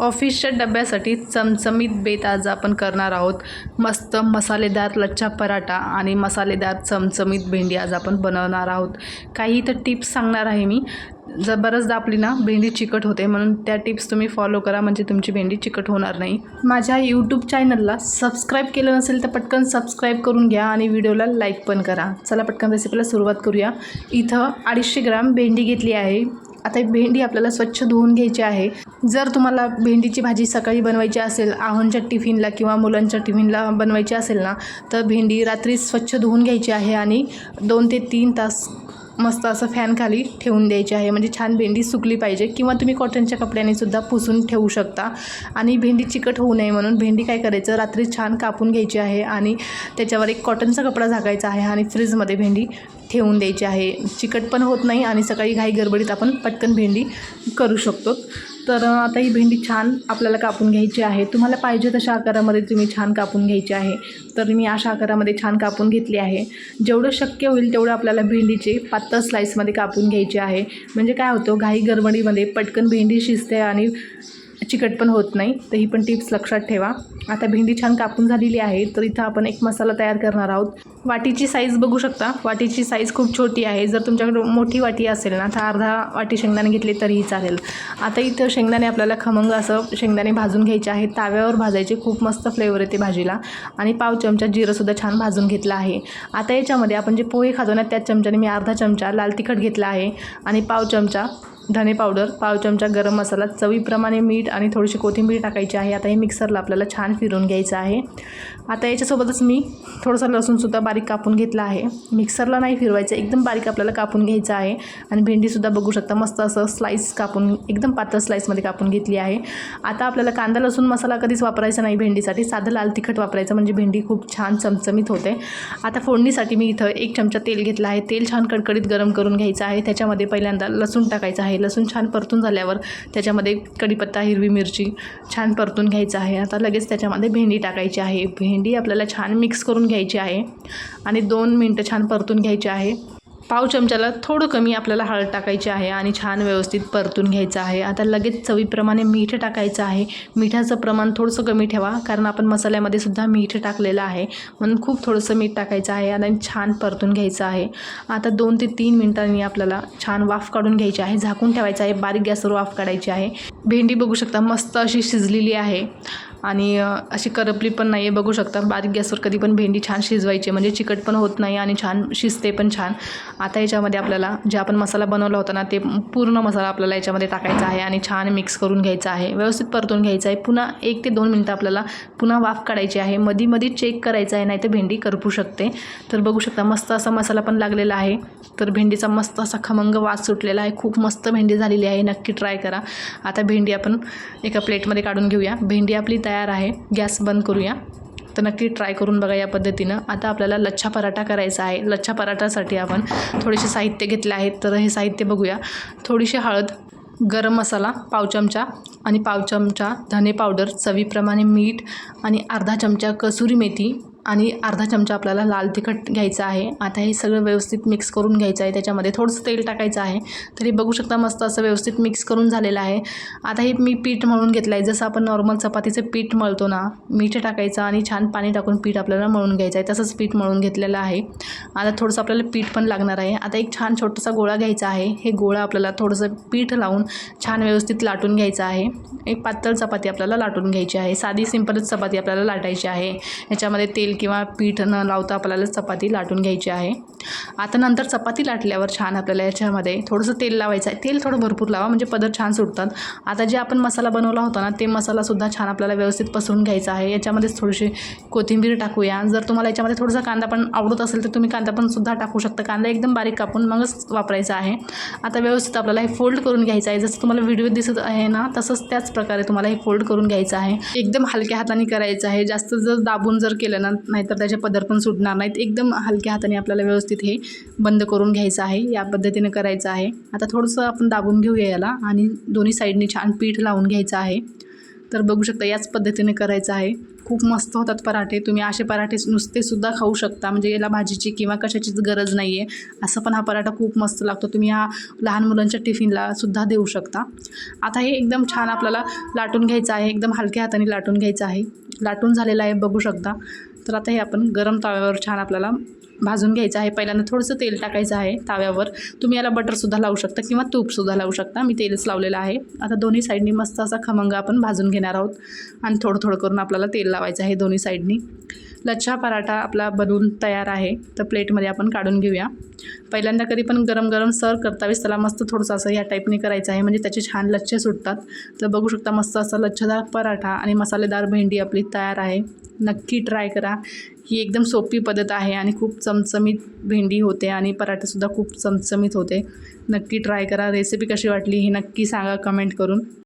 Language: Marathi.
ऑफिसच्या डब्यासाठी चमचमीत बेत आज आपण करणार आहोत. मस्त मसालेदार लच्छा पराठा आणि मसालेदार चमचमीत भेंडी आज आपण बनवणार आहोत. काही तर टिप्स सांगणार आहे मी. जर बरंचदा आपली ना भेंडी चिकट होते म्हणून त्या टिप्स तुम्ही फॉलो करा म्हणजे तुमची भेंडी चिकट होणार नाही. माझ्या यूट्यूब चॅनलला सबस्क्राईब केलं नसेल तर पटकन सबस्क्राईब करून घ्या आणि व्हिडिओला लाईक पण करा. चला पटकन रेसिपीला सुरुवात करूया. इथं अडीचशे ग्राम भेंडी घेतली आहे. आता भेंडी आपल्याला स्वच्छ धुवून घ्यायची आहे. जर तुम्हाला भेंडीची भाजी सकाळी बनवायची असेल आहोंच्या टिफिनला किंवा मुलांच्या टिफिनला बनवायची असेल ना तर भेंडी रात्री स्वच्छ धुवून घ्यायची आहे आणि दोन ते तीन तास मस्त असं फॅनखाली ठेवून द्यायची आहे. म्हणजे छान भेंडी सुकली पाहिजे किंवा तुम्ही कॉटनच्या कपड्याने सुद्धा पुसून ठेवू शकता. आणि भेंडी चिकट होऊ नये म्हणून भेंडी काय करायचं रात्री छान कापून घ्यायची आहे आणि त्याच्यावर एक कॉटनचा कपडा झाकायचा आहे आणि फ्रीजमध्ये भेंडी ठेवून द्यायची आहे. चिकट पण होत नाही आणि सकाळी घाई गडबडीत आपण पटकन भेंडी करू शकतो. तर आता ही भेंडी छान आपल्याला कापून घ्यायची आहे. तुम्हाला पाहिजे तशा आकारामध्ये तुम्ही छान कापून घ्यायची आहे. तर मी अशा आकारामध्ये छान कापून घेतली आहे. जेवढं शक्य होईल तेवढं आपल्याला भेंडीचे पातळ स्लाईसमध्ये कापून घ्यायची आहे. म्हणजे काय होतं घाई गडबडीमध्ये पटकन भेंडी शिजते आणि चिकट पण होत नाही. तर ही पण टिप्स लक्षात ठेवा. आता भेंडी छान कापून झालेली आहे. तर इथं आपण एक मसाला तयार करणार आहोत. वाटीची साईज बघू शकता. वाटीची साईज खूप छोटी आहे. जर तुमच्याकडे मोठी वाटी असेल ना तर अर्धा वाटी शेंगदाणे घेतले तरीही चालेल. आता इथं शेंगदाणे आपल्याला खमंग असं शेंगदाणे भाजून घ्यायचे आहे ताव्यावर भाजायचे. खूप मस्त फ्लेवर येते भाजीला. आणि पाव चमचा जिरंसुद्धा छान भाजून घेतलं आहे. आता याच्यामध्ये आपण जे पोहे खातो ना त्याच चमच्याने मी अर्धा चमचा लाल तिखट घेतला आहे. आणि पाव चमचा धने पावडर पाव चमचा गरम मसाला चवीप्रमाणे मीठ आणि थोडीशी कोथिंबीर टाकायची आहे. आता हे मिक्सरला आपल्याला छान फिरून घ्यायचं आहे. आता याच्यासोबतच मी थोडंसं लसूणसुद्धा बारीक कापून घेतला आहे. मिक्सरला नाही फिरवायचं एकदम बारीक आपल्याला कापून घ्यायचं आहे. आणि भेंडीसुद्धा बघू शकता मस्त असं स्लाईस कापून एकदम पातळ स्लाईसमध्ये कापून घेतली आहे. आता आपल्याला कांदा लसूण मसाला कधीच वापरायचा नाही भेंडीसाठी. साधं लाल तिखट वापरायचं म्हणजे भेंडी खूप छान चमचमीत होते. आता फोडणीसाठी मी इथं एक चमचा तेल घेतला आहे. तेल छान कडकडीत गरम करून घ्यायचं आहे. त्याच्यामध्ये पहिल्यांदा लसूण टाकायचं आहे. लसूण छान परतून झाल्यावर त्याच्यामध्ये कढीपत्ता हिरवी मिरची छान परतून घ्यायचं आहे. आता लगेच त्याच्यामध्ये भेंडी टाकायची आहे. भेंडी आपल्याला छान मिक्स करून घ्यायची आहे. आणि दोन मिनटं छान परतून घ्यायची आहे. पाव चमच्याला थोडं कमी आपल्याला हळद टाकायची आहे आणि छान व्यवस्थित परतून घ्यायचं आहे. आता लगेच चवीप्रमाणे मीठ टाकायचं आहे. मिठाचं प्रमाण थोडंसं कमी ठेवा कारण आपण मसाल्यामध्ये सुद्धा मीठ टाकलेलं आहे. म्हणून खूप थोडंसं मीठ टाकायचं आहे आणि छान परतून घ्यायचं आहे. आता दोन ते तीन मिनटांनी आपल्याला छान वाफ काढून घ्यायची आहे. झाकून ठेवायचं आहे. बारीक गॅसवर वाफ काढायची आहे. भेंडी बघू शकता मस्त अशी शिजलेली आहे. आणि अशी करपली पण नाही आहे बघू शकता. बारीक गॅसवर कधी पण भेंडी छान शिजवायची म्हणजे चिकट पण होत नाही आणि छान शिजते पण छान. आता याच्यामध्ये आपल्याला जे आपण मसाला बनवला होता ना ते पूर्ण मसाला आपल्याला याच्यामध्ये टाकायचा आहे आणि छान मिक्स करून घ्यायचा आहे. व्यवस्थित परतून घ्यायचं आहे. पुन्हा एक ते दोन मिनटं आपल्याला पुन्हा वाफ काढायची आहे. मधी मधी चेक करायचं आहे नाही तर भेंडी करपू शकते. तर बघू शकता मस्त असा मसाला पण लागलेला आहे. तर भेंडीचा मस्त असा खमंग वास सुटलेला आहे. खूप मस्त भेंडी झालेली आहे. नक्की ट्राय करा. आता भेंडी आपण एका प्लेटमध्ये काढून घेऊया. भेंडी आपली तयार आहे. गॅस बंद करूया. तर नक्की ट्राय करून बघा या पद्धतीनं. आता आपल्याला लच्छा पराठा करायचा आहे. लच्छा पराठासाठी आपण थोडेसे साहित्य घेतले आहेत. तर हे साहित्य बघूया. थोडीशी हळद गरम मसाला पाव चमचा आणि पाव चमचा धने पावडर चवीप्रमाणे मीठ आणि अर्धा चमचा कसुरी मेथी आणि अर्धा चमचा आपल्याला लाल तिखट घ्यायचं आहे. आता हे सगळं व्यवस्थित मिक्स करून घ्यायचं आहे. त्याच्यामध्ये थोडंसं तेल टाकायचं आहे. तरी बघू शकता मस्त असं व्यवस्थित मिक्स करून झालेलं आहे. आता हे मी पीठ मळून घेतलं आहे जसं आपण नॉर्मल चपातीचं पीठ मळतो ना मीठ टाकायचं आणि छान पाणी टाकून पीठ आपल्याला मळून घ्यायचं आहे. तसंच पीठ मळून घेतलेलं आहे. आता थोडंसं आपल्याला पीठ पण लागणार आहे. आता एक छान छोटासा गोळा घ्यायचा आहे. हे गोळा आपल्याला थोडंसं पीठ लावून छान व्यवस्थित लाटून घ्यायचं आहे. एक पातळ चपाती आपल्याला लाटून घ्यायची आहे. साधी सिंपलच चपाती आपल्याला लाटायची आहे. याच्यामध्ये तेल किंवा पीठ न लावता आपल्याला चपाती लाटून घ्यायची आहे. आता नंतर चपाती लाटल्यावर छान आपल्याला याच्यामध्ये थोडंसं तेल लावायचं आहे. तेल थोडं भरपूर लावा म्हणजे पदर छान सुटतात. आता जे आपण मसाला बनवला होता ना ते मसालासुद्धा छान आपल्याला व्यवस्थित पसरून घ्यायचा आहे. याच्यामध्येच थोडीशी कोथिंबीर टाकूया. जर तुम्हाला याच्यामध्ये थोडासा कांदा पण आवडत असेल तर तुम्ही कांदा पण सुद्धा टाकू शकता. कांदा एकदम बारीक कापून मगच वापरायचा आहे. आता व्यवस्थित आपल्याला हे फोल्ड करून घ्यायचं आहे. जसं तुम्हाला व्हिडिओ दिसत आहे ना तसंच त्याच प्रकारे तुम्हाला हे फोल्ड करून घ्यायचं आहे. एकदम हलक्या हाताने करायचं आहे. जास्त जर दाबून जर केलं ना नाहीतर त्याचे पदर पण सुटणार नाहीत. एकदम हलक्या हाताने आपल्याला व्यवस्थित हे बंद करून घ्यायचं आहे या पद्धतीने करायचं आहे. आता थोडंसं आपण दाबून घेऊया याला आणि दोन्ही साईडने छान पीठ लावून घ्यायचं आहे. तर बघू शकता याच पद्धतीने करायचं आहे. खूप मस्त होतात पराठे. तुम्ही असे पराठे नुसतेसुद्धा खाऊ शकता. म्हणजे याला भाजीची किंवा कशाचीच गरज नाही आहे असं पण हा पराठा खूप मस्त लागतो. तुम्ही हा लहान मुलांच्या टिफिनला सुद्धा देऊ शकता. आता हे एकदम छान आपल्याला लाटून घ्यायचं आहे. एकदम हलक्या हाताने लाटून घ्यायचं आहे. लाटून झालेलं आहे बघू शकता. तर आता हे आपण गरम तव्यावर छान आपल्याला भाजून घ्यायचं आहे. पहिल्यांदा थोडंसं तेल टाकायचं आहे ताव्यावर. तुम्ही याला बटरसुद्धा लावू शकता किंवा तूपसुद्धा लावू शकता. मी तेलच लावलेलं आहे. आता दोन्ही साईडनी मस्त असा खमंग आपण भाजून घेणार आहोत. आणि थोडं थोडं करून आपल्याला तेल लावायचं आहे दोन्ही साईडनी लच्छा पराठा आपला बनवून तयार आहे. तर प्लेटमध्ये आपण काढून घेऊया. पहिल्यांदा कधी पण गरम गरम सर्व करता वेळेस त्याला मस्त थोडंसं असं ह्या टाईपने करायचं आहे. म्हणजे त्याचे छान लच्छे सुटतात. तर बघू शकता मस्त असा लच्छदार पराठा आणि मसालेदार भेंडी आपली तयार आहे. नक्की ट्राय करा. ही एकदम सोपी पद्धत आहे आणि खूप चमचमीत भेंडी होते आणि पराठेसुद्धा खूप चमचमीत होते. नक्की ट्राय करा. रेसिपी कशी वाटली ही नक्की सांगा कमेंट करून.